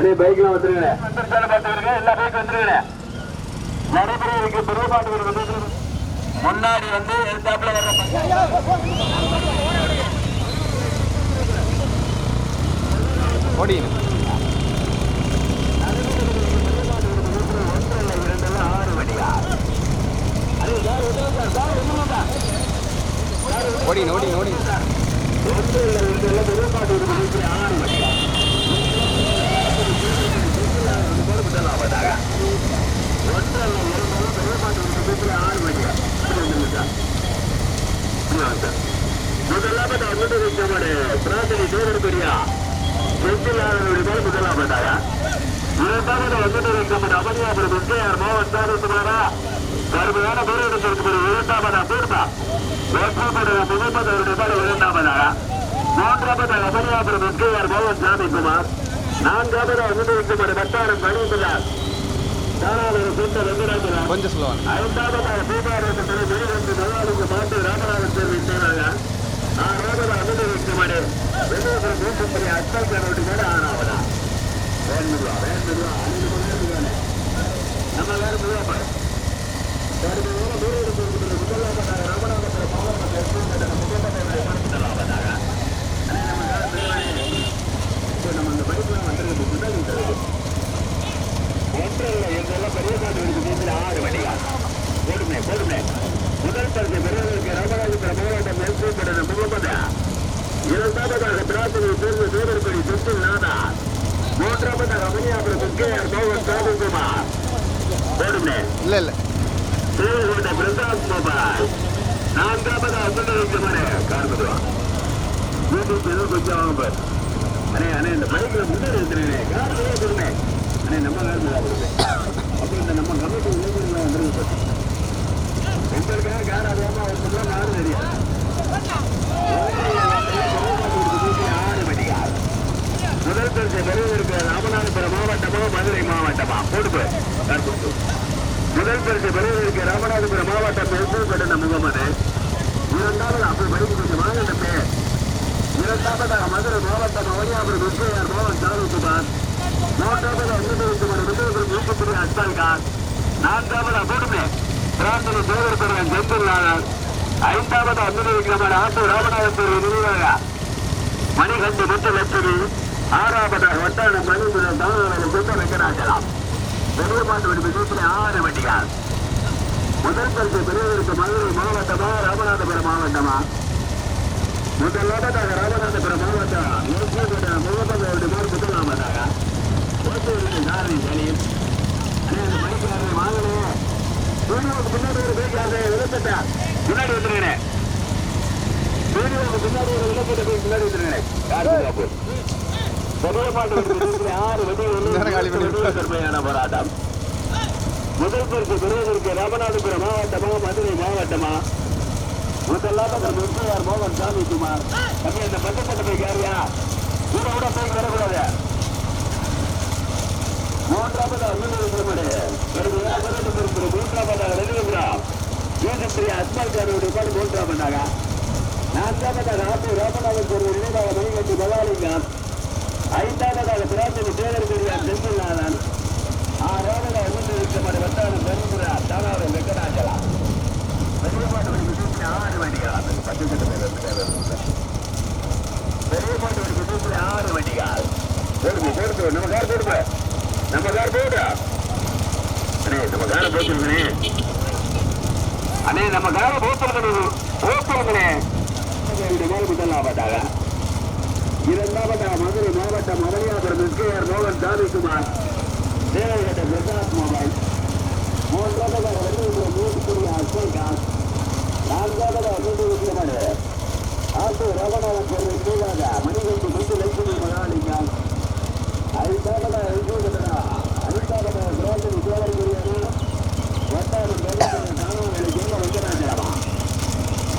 அண்ணே பைக்லாம் வந்துருங்க எல்லா பைக் வந்துருங்க நடைபெற இருக்கு பெரிய பாட்டு முன்னாடி வந்து எடுத்தாப்புல வர்ற ஓடி ஓடி ஓடி ஓடி முதலாவது அமிர்த வைக்கமாடு பிரார்த்தனை தேவர் ஆறு செந்திலாளனுடைய முதலாவதாக இரண்டாவது அமிர்த வைக்கமாடு அமனியாபுரம் எஸ்கேஆர் மோகன் சாரசுமாரா கடுமையான போராட்டத்திற்கு இரண்டாவது அபூர்வா வேட்பாளர் முகமது அவருடைய பாடு இரண்டாவதாக மூன்றாவது அமனியாபுரம் எஸ்கேஆர் மோகன் சாமிக்குமார் நான்காவது அமிர்த வைக்கமாடு வட்டாரம் வெங்கடாஜலா கொஞ்சம் ஸ்லோவான ஐந்தாவதாக தீபாவளி வெளிவந்து நல்லாளுக்கு மாட்டு ராமநாதன் தெரிவித்தாங்க ஆறாவது அனுபவிக்கும் மாடு வெள்ளூர் மூத்தப்படி அஸ்தல் கரோடு மேல ஆறாவதா? மணி நேரம் நம்ம வேற பாரு முதலாவதாக ராமநாதபுரம் மாவட்ட முதலாவதாக நம்ம அந்த பைக்லாம் வந்துருக்கு முன்னாடி ஒன்றல்ல என்றெல்லாம் பெரிய காட்டு இருக்குது ஆறு வண்டிகள் போடுமே போடுமே முதல் பரிசு பெறுவதற்கு ராமராஜபுரம் மாவட்டம் மேற்கொண்டு முகமது இரண்டாவதாக பிரார்த்தனை தேர்வு தேவர்படி செந்தில் நாதா மூன்றாவதாக அமனியாபுரம் முக்கியார் மோகன் சாமிக்குமார் போடுமே இல்ல இல்ல. பிரசாத் மொபைல் நான்காவது அசுந்தரிக்கு கொஞ்சம் அண்ணே அண்ணே இந்த பைக்ல முன்னாடி வந்துருங்க கார் சொல்லுங்க அண்ணே நம்ம கார் அப்புறம் இந்த நம்ம கமிட்டி உள்ள வந்துருங்க சார் கார் அதிகமா வருஷம்லாம் கார் தெரியும் ஆறு முதல் பரிசு பெறுவதற்கு ராமநாதபுரம் மாவட்டமா மதுரை மாவட்டமா? கொடுப்பு கார் முதல் பரிசு பெறுவதற்கு ராமநாதபுரம் மாவட்டம் எழுப்பப்பட்ட முகமது. இரண்டாவது அப்படி படிக்கக்கூடிய கொஞ்சம் வாங்கிட்டு இரண்டாவதாக மதுரை மாவட்டம் அவனியாபுரம் விஜயார் மோகன் சாருக்குமார். மூன்றாவது அமிர்தகுமார் விஜயபுரம் மூக்குப்படி அஸ்தான்கார் நான்காவது கூடுமே பிரார்த்தனை தேவர் பெருவன் செந்தில் நாதன் ஐந்தாவது அமிர்தகுமார் ஆட்டூர் ராமநாதபுரம் நினைவாக. மணிகண்டு முத்து லட்சுமி. ஆறாவதாக வட்டான மணிபுரம் தானாளர் சொந்த வெங்கடாச்சலம் பெரிய மாட்டு விடுப்பு ஆறு வண்டிகள் முதல் பரிசு பெறுவதற்கு மதுரை மாவட்டமா ராமநாதபுரம் மாவட்டமா முதலாவதாக ராமநாதபுரம் மாவட்டம் முகமது முகமது முதலாவதாக ஓட்டூருக்கு சாரதி சலீம் அண்ணே வாங்கலே வீடியோவுக்கு பின்னாடி ஒரு பைக்காரனை விழுந்துட்டா முன்னாடி வந்துருக்கிறேன் வீடியோவுக்கு பின்னாடி ஒரு போய் முன்னாடி வந்துருக்கிறேன் கடுமையான போராட்டம் முதல் பரிசு பெறுவதற்கு ராமநாதபுரம் மாவட்டமா மதுரை மாவட்டமா முதலாவது முத்தையார் மோகன் சாமி குமார் தம்பி அந்த பக்கத்துல போய் யாரியா கூட கூட போய் வரக்கூடாது மூன்றாவது மூன்றாவதாக ரவிந்திரம் யூனிஸ்ரீ அஸ்மால் காரோடைய பாடு மூன்றாவதாக நான்காவதாக ஆட்டூர் ராமநாதன் நினைவாக மணிகட்டி பவாலிங்கம் ஐந்தாவதாக பிரார்த்தனை தேவர் பெரியார் செந்தில்நாதன் ஆறாவதாக அமிர்தவிக்கமான வட்டாரம் பெருமுறை தானாவது வெங்கடாச்சலா பெரியபாட்டு விஷயத்தில் ஆறு வண்டிகள் பத்து கிட்ட ஒரு விஷயத்தில் ஆறு வண்டிகள். போடுங்க போடுங்க நம்ம கார் போடுங்க. நம்ம கார் போடுறா அண்ணே நம்ம காரை போட்டுருக்கே அண்ணே நம்ம காரை போட்டுருக்கணும் போட்டுருங்கண்ணே. முதலாவதாக இரண்டாவதாக மதுரை மாவட்டம் மலையாபுரம் எஸ்கேஆர் மோகன் சாமிக்குமார் தேவையான பிரசாத் மொபைல் மூன்றாவதாக வெள்ளூர் மூட்டுக்குடி அஸ்வல் நான்காவதாக மூன்று விக்கிரமணி ஆட்டு ரவணாவன் பொருள் கீழாக மணிகண்டி முத்து லட்சுமி மகாலிங்கம். ஐந்தாவதாக எழுதா ஐந்தாவதாக திரௌபதி தேவர்குரியான வட்டாரம் தானாவளி ஜென்ம வெங்கடாஜலமா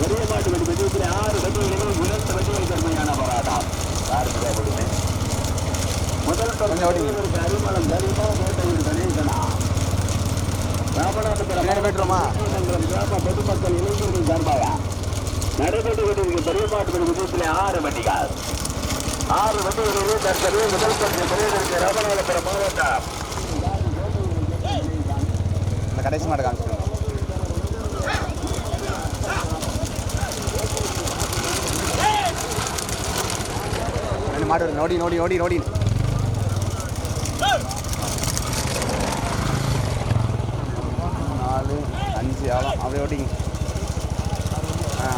ஒரே மாட்டு வெடி வெடிவில் ஆறு வெடிகளும் இரண்டு வெடிகள் தன்மையான போராட்டம் யாரு தேவைப்படுமே முதல் கொஞ்சம் ஓடிங்க. பரிசு அரிமளம் தரிமா கோட்டையில் கணேசனா ராமநாதபுரம் நேரம் பெற்றுமா மங்கலம் கிராம பொதுமக்கள் இளைஞர்கள் சார்பாக நடைபெற்று கொண்டிருக்கும் பெரியபாட்டு விதத்தில் ஆறு வண்டிகள் ஆறு வண்டிகளிலே தற்போது முதல் பரிசு பெறுவதற்கு ராமநாதபுரம் மாவட்டம் இந்த கடைசி மாடு காமிச்சிருக்கோம் மாடு நோடி நோடி நோடி நோடி நாலு அஞ்சு அவ்வளோ அப்படியே ஓட்டிங்க ஆ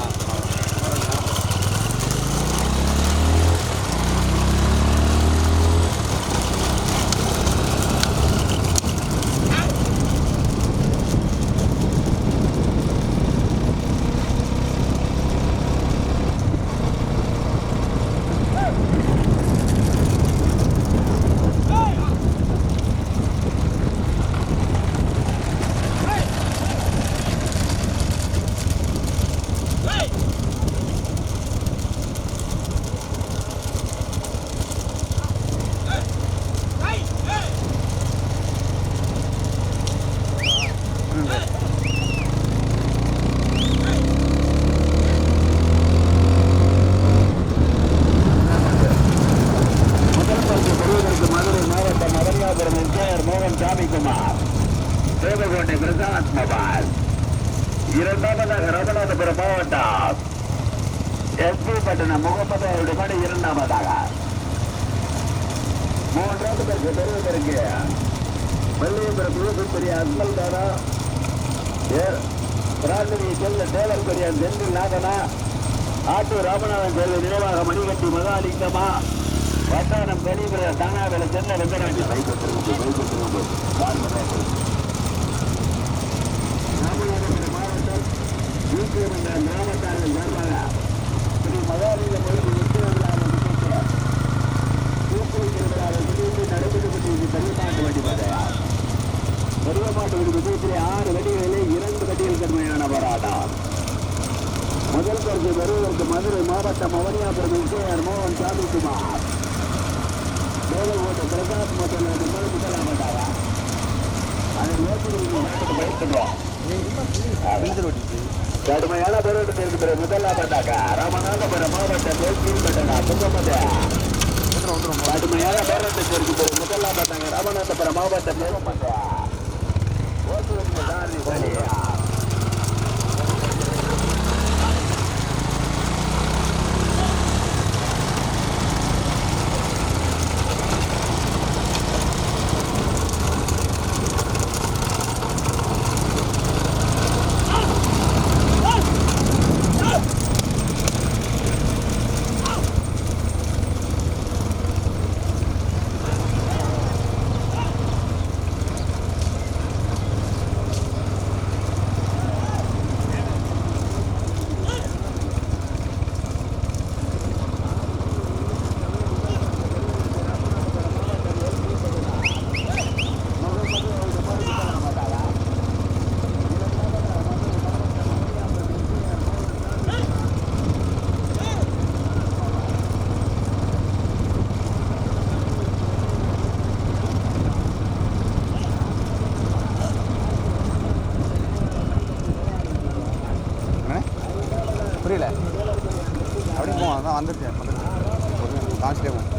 ம் சரி. முதல் பரிசு பெறுவதற்கு மதுரை மாவட்டம் மதனியாபுரம் எஸ்ஆர் மோகன் சாமிக்குமார் தேவகோட்டை பிரசாத் மொபைல் இரண்டாவதாக ராமநாதபுரம் மாவட்டம். எஸ்பி பட்டணம் முகமது அவருடைய மணி இரண்டாவதாக. மூன்றாவது பரிசு பெறுவதற்கு வெள்ளியபுரம் யூசுப்பெரிய அஸ்மல் தானா? பிரார்த்தனை செல்ல தேவர் பெரியார் செந்தில் நாதனா? ஆட்டூர் ராமநாதன் கோயில் நினைவாக மணிகட்டி மகாலிங்கமா? வட்டாரம் கனிபுர தானாவில சென்னை வெங்கடாட்சி பைக்கு திரும்பி பைக்கு திரும்பி ராமநாதபுரம் மாவட்டம் யூபிஎம் என்ற சார்பாக ஸ்ரீ மகாலிங்க மொழி முத்துவர்களாக ஊக்குவிக்கிறவர்களாக திடீர்னு நடைபெற்று கொண்டிருக்கும் பெரியமாட்டு வண்டி ஆறு வண்டிகளிலே இரண்டு வடிகள் கடுமையான போராட்டம் முதல் பரிசு பெறுவதற்கு மதுரை மாவட்டம் அவனியாபுரம் விஜயர் மோகன் சாமிக்குமார் வேலைக்கோட்டை பிரசாத் மற்றும் முதல் அதை நோக்கி பயப்படுறோம் விழுந்து ஓட்டிச்சு கடுமையான போராட்டத்தில் இருக்கிற முதலாவதாக ராமநாதபுரம் மாவட்டம் கீழ்பட்டனா புங்கமத வந்துடும் வந்துடும் கடுமையான போராட்டத்தில் இருக்கிற முதலாவதாக ராமநாதபுரம் மாவட்டத்தில் புங்கமத 하나, 반대편, 반대편. 나한테 대고.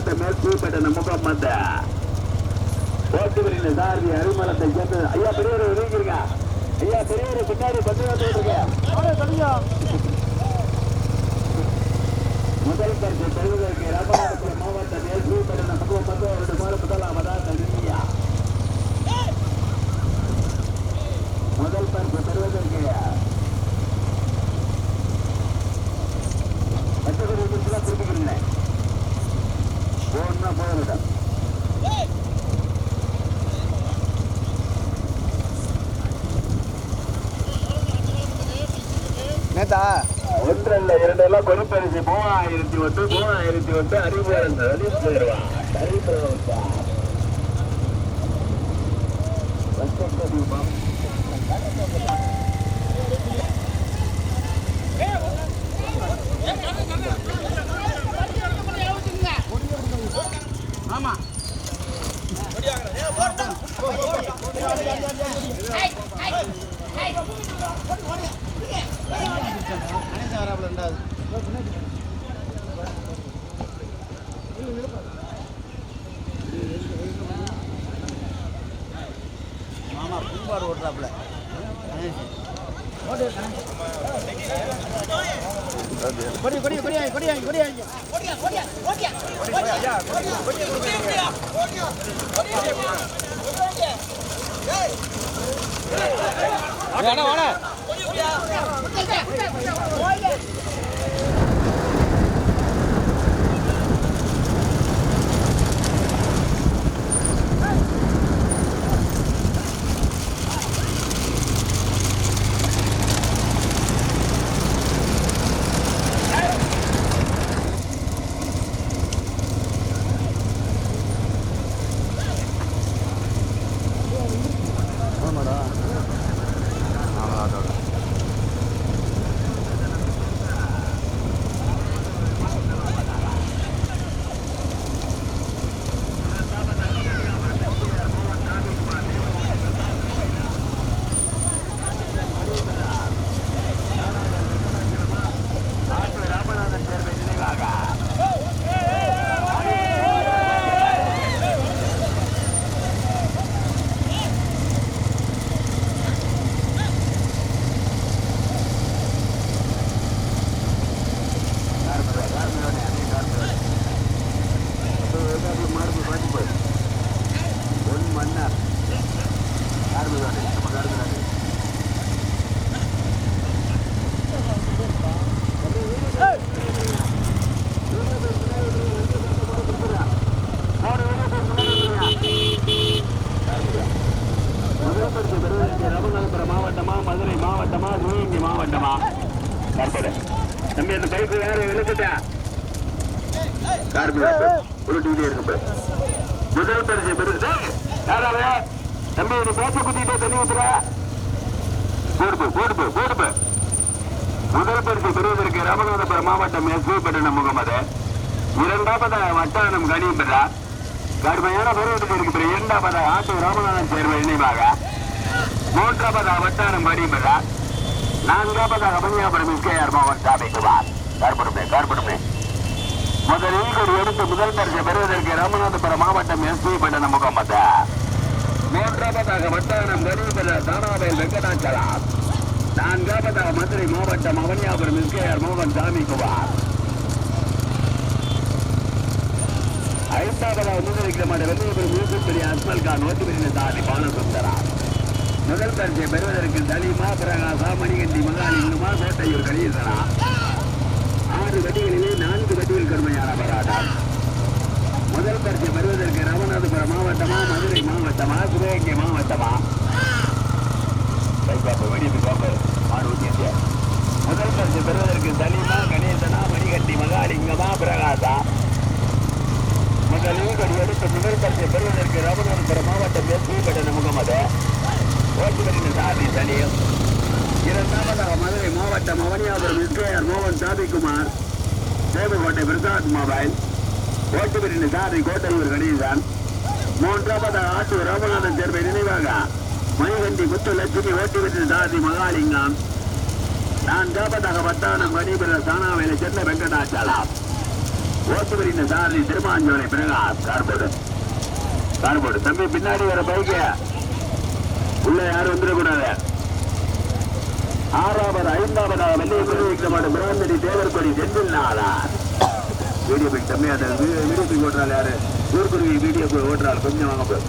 ராமநாதபுரம் மாவட்ட மேற்கூப்பட்ட முகம் வந்த ஓட்டு வரின சாரதி அரிமளத்தை ஐயா பெரியவர் நீங்க ஐயா பெரியவர் பின்னாடி முதல் பரிசு பெறுவதற்கு ராமநாதபுரம் மாவட்ட மேற்கூப்பட்ட முகம் வந்த அவருடைய முதல் முதலாவதாக முதல் பரிசு பெறுவதற்கு மற்றவர்கள் போனா ஒன்றல்ல இரண்டெல்லாம் பொறுப்பரிசு மூவாயிரத்தி ஒன்று மூவாயிரத்தி ஒன்று அறிவுறுந்த அறிவு போயிடுவான் மாமா பூம்பாடு ஓட்டுறாப்புல கொடி கொடி கொடி கொடி கொடி வாடா வாடா ஆமாடா ஆமாம் அதோட ராமநாதன் சேர்வை நினைவாக மார்பு பாட்டு போய் ஒன் மன்னர் கார்பு தானே நம்ம கார்பு தானே முதல்பரிசு பெறுவதற்கு ராமநாதபுரம் மாவட்டமா மதுரை மாவட்டமா சிவகங்கை மாவட்டமா தம்பி அந்த பைப்பு யாரு விழுந்துட்டா. கார்பி ஒரு டிவி இருக்கு முதல் பரிசு பெறுவது யாராவது தம்பி ஒரு பேப்ப குத்திட்டு தண்ணி ஊத்துற. போடுப்பு போடுப்பு போடுப்பு. முதல் பரிசு பெறுவதற்கு ராமநாதபுரம் மாவட்டம் எஸ். பட்டணம் முகமது. இரண்டாவது வட்டானம் கனிபெறா கடுமையான பருவத்துக்கு இரண்டாவது ஆட்டு ராமநாதன் சேர்வை நினைவாக. மூன்றாவது வட்டானம் கனிபெறா நான்காவதாக மணியாபுரம் எஸ்கேஆர் மாவட்ட அமைக்குவார் கருப்படுமே கருப்படுமே முதலில் கொடி எடுத்து முதல் பரிசு பெறுவதற்கு ராமநாதபுரம் மாவட்டம் எஸ்பி பட்டணம் முகமது. மூன்றாவதாக வட்டாரம் கனிபெறா தானாவேல் வெங்கடாச்சலம் நான்காவதாக மதுரை மாவட்டம் அவனியாபுரம் எஸ்கேஆர் மோகன் சாமிக்குவார் ஐந்தாவதாக முன்னிருக்கிற மாட்ட வெள்ளையபுரம் யூசுப்பெரிய அஸ்மல் கான் ஓட்டுமிரின சாதி பாலசுந்தரா. முதல் பரிசை பெறுவதற்கு தலிமா பிரகாசா மணிகண்டி மகாலிங்கமா கோட்டையூர் கணேசனா ஆறு வட்டிகளிலே நான்கு வட்டிகள் கடுமையான போராட்டம். முதல் பரிசை பெறுவதற்கு ராமநாதபுரம் மாவட்டமா மதுரை மாவட்டமா சிவகங்கை மாவட்டமா? முதல் பரிசு பெறுவதற்கு தலிமா கணேசனா மணிகண்டி மகாலிங்கமா பிரகாசா? முதலில் கொடி எடுத்து முதல் பரிசை பெறுவதற்கு ராமநாதபுரம் மாவட்டம் எஸ்பி பட்டண முகமது. ஓட்டுநரின் சாதி சலீம் இரண்டாவதாக மதுரை மாவட்டம் அவனியாபுரம் இஸ்ரேயர் மோகன் சாதிக்குமார் தேவக்கோட்டை பிரசாத் மொபைல் ஓட்டுநரின் சாதி கோட்டையூர் கணேசன் மூன்றாவதாக ஆட்டூர் ராமநாதன் சேர்வை நினைவாக மணிகண்டி முத்துலட்சுமி ஓட்டி விட்டு தாதி மகாலிங்கம் நான் ஜாபதாக வட்டானம் கணிபுர சானாவேலை சென்ன வெங்கடாச்சலம் ஓட்டுவரின் சாரதி திருமாஞ்சோலை பிரகாஷ் கார்போடு கார்போடு தம்பி பின்னாடி வர பைக்கு உள்ள யாரும் வந்துடக்கூடாது. ஆறாவது ஐந்தாவதாக வெள்ளைய குருவிக்கிரமான பிராந்தடி தேவர்கொடி செந்தில் நாளார் வீடியோ பிக் தம்பி அந்த வீடியோ பிக் ஓட்டுறாள் யாரு? ஊர்குருவி வீடியோ பிக் ஓட்டுறாள். கொஞ்சம் வாங்க போய்.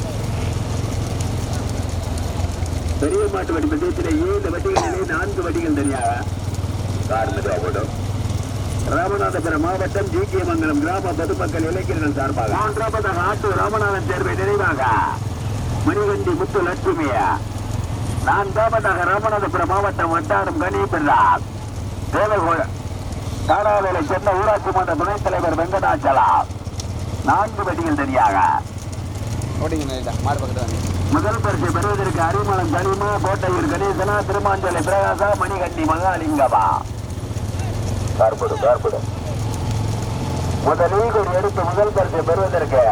பெரிய மாட்டு வட்டி பந்தயத்திலே ஏழு வட்டிகளிலே நான்கு வட்டிகள் தனியாக. கார் மெதுவா போடும் ராமநாதபுரம் மாவட்டம் ஜி கே மங்கலம் கிராம பொதுமக்கள் இளைஞர்கள் சார்பாக. மூன்றாவதாக ஆட்டு ராமநாதன் தேர்வை நிறைவாக மணிகண்டி முத்து லட்சுமியா. நான்காவதாக ராமநாதபுரம் மாவட்டம் வட்டாரம் கணீபிரான் தேவகோட காடாவேலை சென்ன ஊராட்சி மன்ற துணைத் தலைவர் வெங்கடாச்சலம் நான்கு வட்டிகள் தனியாக. முதல் பரிசு பெறுவதற்கு அரிமளம் கனிமா கோட்டையூர் கணேசனா திருமாஞ்சலை பிரகாசா மணிகண்டி மகாலிங்கமா. கார்படு கார்படு முதலில் கொடி எடுத்து முதல் பரிசு பெறுவதற்கு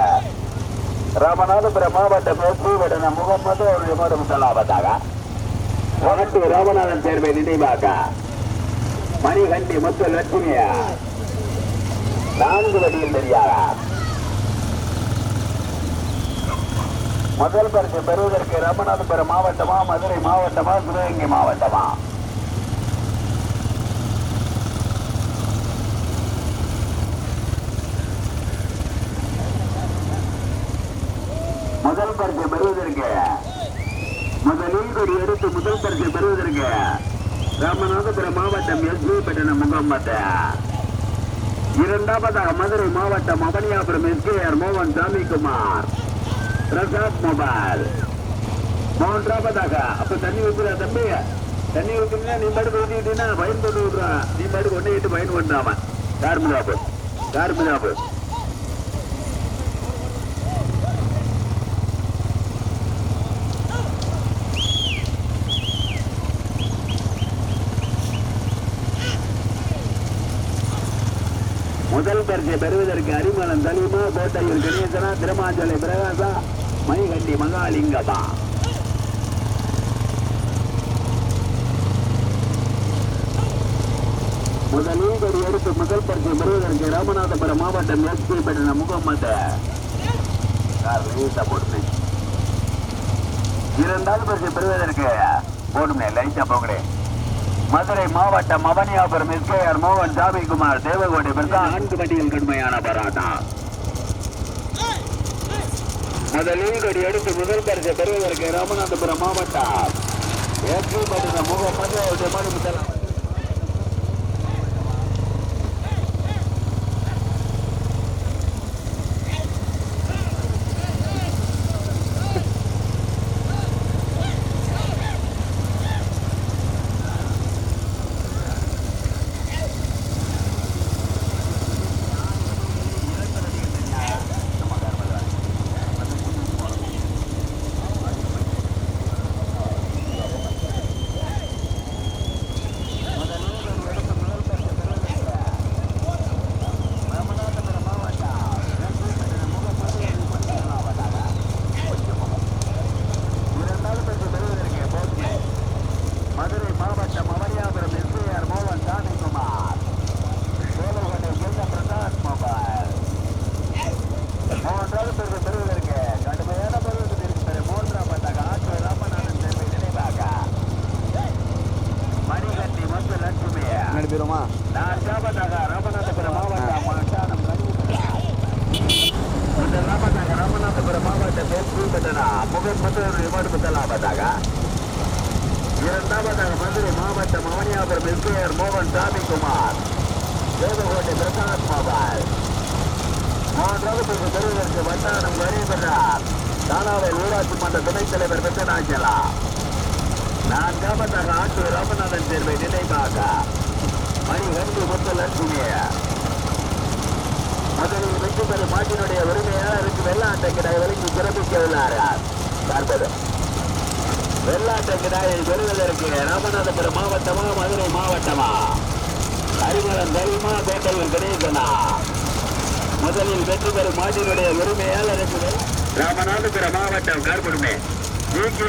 ராமநாதபுரம் மாவட்ட பூவடன முகமது அவருடைய மாடு முதலாவதாக வகட்டு ராமநாதன் தேர்வை நினைவாக. மணிகண்டி முத்து லட்சுமியா. நான்கு வழியில் தெரியாக முதல் பரிசு பெறுவதற்கு ராமநாதபுரம் மாவட்டமா மதுரை மாவட்டமா சிவகங்கை மாவட்டமா? முதல் பரிசு பெறுவதற்கு முதலில் கொடி எடுத்து முதல் பரிசு பெறுவதற்கு ராமநாதபுரம் மாவட்டம் எஸ். பி. பட்டணம் இரண்டாவதாக மதுரை மாவட்டம் அவனியாபுரம் எஸ்கேஆர் மோகன் சாமிக்குமார் பிரசாத் மொபைல். மூன்றாவதாக அப்ப தண்ணி ஊத்துறா தம்பி? தண்ணி ஊத்துனா நீ பாட்டு ஊத்திக்கிட்டீங்கன்னா பயன் பண்ணி விடுறான். நீ பாட்டு கொண்டு பயன் கொண்டாம கார்மிதாபு கார்மிதாபு முதல் பரிசை பெறுவதற்கு அரிமளம் தலிமா கோட்டையூர் கணேசனா திருமாஞ்சலை பிரகாசா மணிகண்டி மகாலிங்கமா? முதலில் கொடி எடுத்து முதல் பரிசை பெறுவதற்கு ராமநாதபுரம் மாவட்டம் எஸ்பி பெற்ற முகமது போடுமே. இரண்டாவது பரிசை பெறுவதற்கு போடுமே லைட்டா போகிறேன் மதுரை மாவட்டம் அவனியாபுரம் எஸ்கேஆர் மோகன் ஜாமிக்குமார் தேவகோட்டை பிரதான் நான்கு வண்டிகள் கடுமையான போராட்டம் முதலில் கொடி எடுத்து முதல் பரிசை பெறுவதற்கு ராமநாதபுரம் மாவட்டம். எஸ்பி பட்டின முகமது அவருடைய மனு முதலாம் மதுரை மாவட்டம் அவனியாபுரம் எஸ்ஐஆர் மோகன் சாமிக்குமார் சோழகோட்டை செல்ல பிரசாத் மொபைல் மூன்றாவது பெருமை பெறுவதற்கு கடுமையான பருவத்தில் இருக்கிற மூன்றாம் பட்டாக ஆற்று ராமநாதன் தேர்வை நினைவாக மணிகண்டி மத்து லட்சுமியா முன்னாடி போயிருமா நான்காவதாக ராமநாதபுரம் மாவட்டம் வட்டாரம் கனிவுகிறார். முதலாவதாக ராமநாதபுரம் மாவட்டம் மேற்கூட்டனா முகன் மதுரை மாடு முதலாவதாக இரண்டாவதாக மதுரை மாவட்டம் அவனியாபுரம் எஸ்கேஆர் மோகன் சாமிக்குமார் தேவகோட்டை பிரசாத் மோபால் மூன்றாவது பெறுவதற்கு வட்டாரம் கரீபரார் தானாவில் ஊராட்சி மன்ற துணைத் தலைவர் வெங்கடாச்சலா நான்காவதாக ஆட்டூர் ராமநாதன் தேர்வை நினைவாக மணிகண்டி முத்துலட்சுமிய முதலில் வெற்றி பெறும் மாட்டினுடைய உரிமையாளருக்கு வெள்ளாட்டை கிடாய் வழங்கி சிறப்பிக்க உள்ளார்கள் பார்ப்பது வெள்ளாட்டை கிடாயை பெறுவதற்கு ராமநாதபுரம் மாவட்டமா மதுரை மாவட்டமா அறிமுகம் தெரியுமா கோட்டையில் கணேசனா முதலில் வெற்றி பெறும் மாட்டினுடைய உரிமையாளருக்கு ராமநாதபுரம் மாவட்டம் கார்புடுமே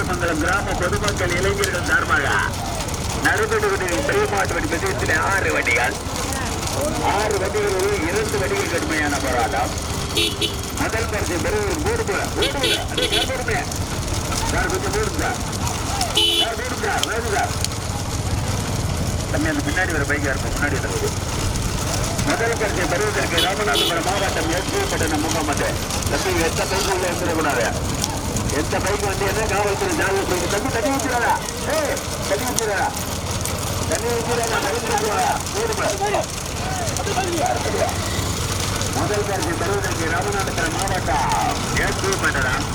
மங்கலம் கிராம பொதுமக்கள் இளைஞர்கள் சார்பாக நடைபெற்று கொண்டிருக்கும் பெரிய ஆறு வண்டிகள் ஆறு வண்டிகளில் இரண்டு வண்டிகள் கடுமையான போராட்டம். முதல் பரிசு பெறுவது மூணு பேர் மூணு பேர் அதே யார் கொஞ்சம் மூணு சார் சார் மூணு தம்பி அந்த பின்னாடி வர பைக்கா இருக்கும் முன்னாடி இருக்குது முதல் பரிசை பெறுவதற்கு ராமநாதபுரம் மாவட்டம் எஸ்பி முகமது தம்பி எந்த பைக்கு உள்ள இருந்துடக்கூடாது எந்த பைக் வந்து என்ன காவல்துறை ஜாதி போயிட்டு தம்பி தண்ணி ஊற்றிடாதா தண்ணி ஊற்றிடாதா தண்ணி ஊற்றிடாதா தண்ணி ஊற்றிடாதா முதல் பரிசை பெறுவதற்கு ராமநாதபுரம் மாவட்டம் எஸ்பி பெற்றதாம்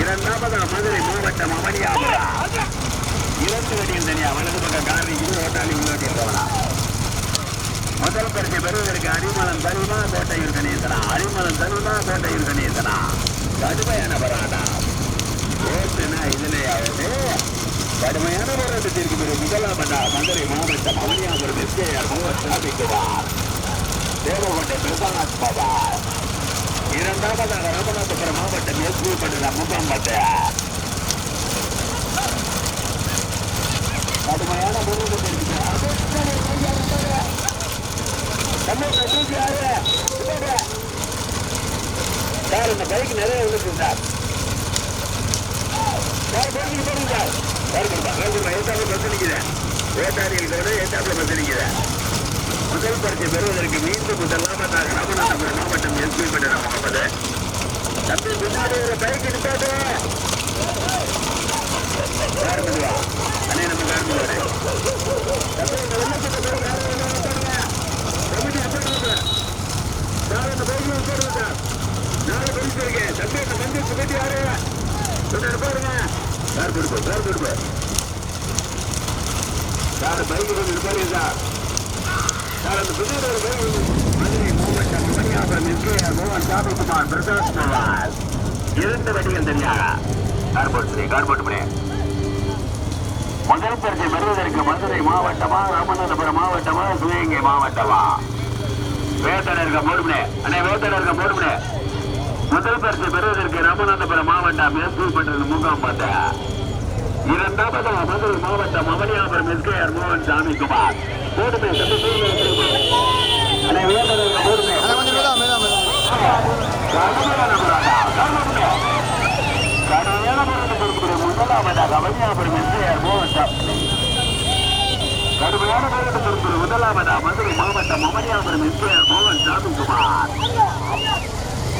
இரண்டாவது மதுரை மாவட்டம் அவனியாபுரம் இரண்டு வடியில் தனியா வலது பக்கம் காரணி இரு ஓட்டாளி உள்ளோட்டி இருக்கவனா முதல் பரிசை பெறுவதற்கு அரிமளம் தருமா கோட்டையூர் கணேசனா. அரிமளம் தருமா கோட்டையூர் கணேசனா. கடுமையான போராட்டம். ஓட்டுனா இதுலையாவது கடுமையான போராட்டத்திற்கு பிறகு முதலாமண்டா மதுரை மாவட்டம் அவனியாபுரம் எஸ்கேஆர் மூவர் ஸ்தாபிக்குவார் தேவகோட்டை பிரசாத் பவார். இரண்டாவதாக ராமநாதபுரம் மாவட்டம் எஸ்பி பட்டணம் முகாம்பட்டு கடுமையான போராட்டத்திற்கு சார் இந்த பைக் நிறைய விழுது சார் சார் போடுங்க போடுங்க சார் சார் கொடுப்பா சார் கொடுப்பா ஏத்தாப்புல பஸ் நிற்கிறேன் ஓட்டாரிகளோட ஏத்தாப்புல பஸ் நிற்கிறேன் முதல் பரிசை பெறுவதற்கு மீண்டும் முதலாமதாக ராமநாதபுரம் மாவட்டம் எஸ்பி பட்டணம் முகமது தம்பி பின்னாடி ஒரு பைக் நிப்பாட்டு கார் மெதுவா அண்ணே நம்ம கார் மெதுவாரு தம்பி இந்த வெள்ளத்துக்கு பிறகு கார் மெதுவா நிப்பாட்டுங்க. கமிட்டி நிப்பாட்டுங்க சார் அந்த பைக் நிப்பாட்டுங்க சார் நானே போலீஸ் இருக்கேன் தம்பி இந்த மஞ்சள் கமிட்டி யாரு கொஞ்சம் பாருங்க கார் கொடுப்போம் கார் கொடுப்போம் பைக் கொஞ்சம் சார். அந்த புதிய ஒரு பைக் மதுரை எஸ்கேஆர் மோகன் சாமிக்குமார் பிரசாத் குமார் இரண்டு வண்டிகள் தனியாக கார் முதல் பரிசை பெறுவதற்கு மதுரை மாவட்டமா ராமநாதபுரம் மாவட்டமா சிவகங்கை மாவட்டமா? வேத்தன இருக்க அண்ணே வேத்தன இருக்க முதல் பரிசு பெறுவதற்கு ராமநாதபுரம் மாவட்டம் எஸ்பி பட்டணம் முகாம்பட்ட மதுரை மாவட்டம் அவனியாபுரம் எஸ்கேஆர் மோகன் சாமிக்குமார் குமார் தம்பி முதலாவதாக அவனியாபுரம் எஸ்கேஆர் மோகன் சாமி கடுமையான முதலாவதா மதுரை மாவட்டம் அமனியாபுரம் எஸ்கேஆர் மோகன் சாமிக்குமார்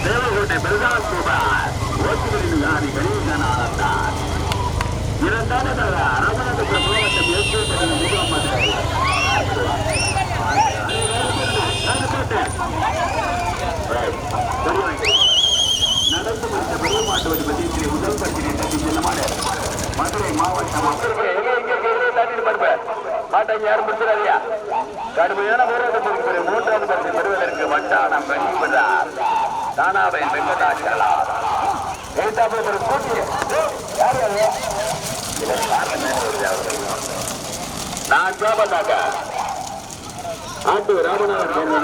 தேவகோட்டை பிரசாத் குமார் ஓட்டுகளின் காரி கணேசன் ஆனந்தார் இரண்டாவதாக ராமநாதபுரம் மாவட்டம் நடந்து வந்த பெரிய மாட்டு வண்டி பற்றி முதல் பரிசினை தட்டி செல்லமான மதுரை மாவட்டம் மாட்டாங்க யாரும் முடிச்சிடாதியா கடுமையான போராட்டத்திற்கு பிறகு மூன்றாவது பரிசு பெறுவதற்கு வட்டானம் வெளியிடுகிறார் தானாவை வெங்கடாச்சலா எழுத்தாப்புல ஒரு கூட்டி யார் நான் ஜாபந்தாங்க ஆட்டு ராமநாதன்.